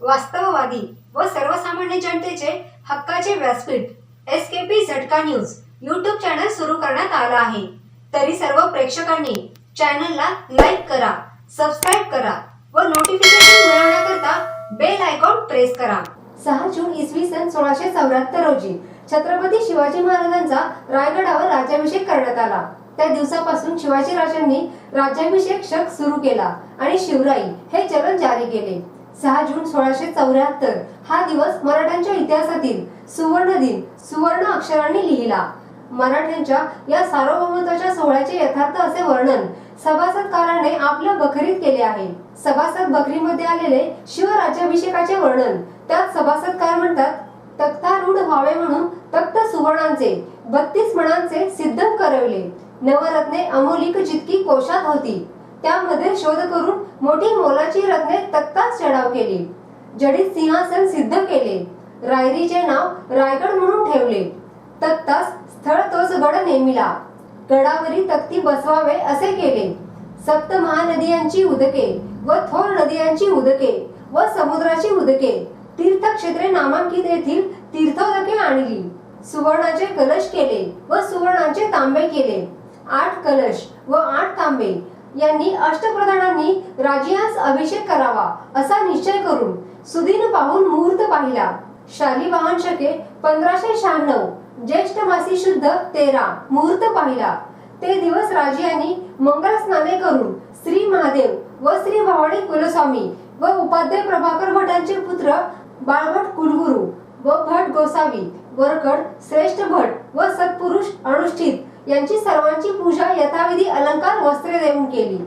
वास्तववादी व सर्वसामान्य जनतेचे हक्काचे व्यासपीठ S K P Jhatka news YouTube channel सुरू करण्यात आला आहे. तरी सर्व प्रेक्षकांनी चॅनलला लाईक करा सबस्क्राईब करा व नोटिफिकेशन मिळवण्याकरता बेल आयकॉन प्रेस करा. सहा जून इसवी सन सोळाशे चौऱ्याहत्तर रोजी छत्रपती शिवाजी महाराजांचा रायगडावर राज्याभिषेक करण्यात आला. त्या दिवसापासून शिवाजी राजांनी राज्याभिषेक शक सुरू केला आणि शिवराई हे चलन जारी केले. सहा जून सोळाशे चौऱ्याहत्तर. हा दिवस मराठ्यांच्या इतिहासातील सुवर्ण दिन सुवर्ण अक्षरांनी लिहिला. मराठ्यांच्या या सार्वभौमत्वाच्या सोहळ्याचे यथार्थ असे वर्णन सभासदकाराने आपल्या बखरीत केले आहे. सभासद बखरीमध्ये आलेले शिवराज्याभिषेकाचे वर्णन त्यात सभासदकार म्हणतात? तख्तारूढ व्हावे म्हणून तख्त सुवर्णांचे बत्तीस मणांचे सिद्ध करवले. नवरत्ने अमोलिक जितकी कोशात होती त्यामध्ये शोध करून मोठी मोलाची रत्ने तक्तास चढाव केली. जडीत सिंहासन सिद्ध केले. रायरीचे नाव रायगड म्हणून ठेवले. तत्तास स्थळ तोच गड नेमिला. गडावरी तक्ती बसवावे असे केले. सप्त महानदियांची उदके व थोर नदियांची उदके व समुद्राची उदके तीर्थक्षेत्रे नामांकित येथील तीर्थोदके आणली. सुवर्णाचे कलश केले व सुवर्णाचे तांबे केले. आठ कलश व आठ तांबे यांनी अष्टप्रधानांनी राजियास अभिषेक करावा असा निश्चय करून सुदिन पाहून मुहूर्त पाहिला. शालिवाहन शके पंधराशे शहाण्णव ज्येष्ठ मासी शुद्ध तेरा मुहूर्त पाहिला. ते दिवस राजियांनी मंगल स्नाने करून श्री महादेव व श्री भावाडी कुलस्वामी व उपाध्याय प्रभाकर भटांचे पुत्र बाळभट कुलगुरू व भट गोसावी वरकड श्रेष्ठ भट व सत्पुरुष अनुष्ठित यांची सर्वांची पूजा यथाविधी अलंकार वस्त्रे देऊन केली.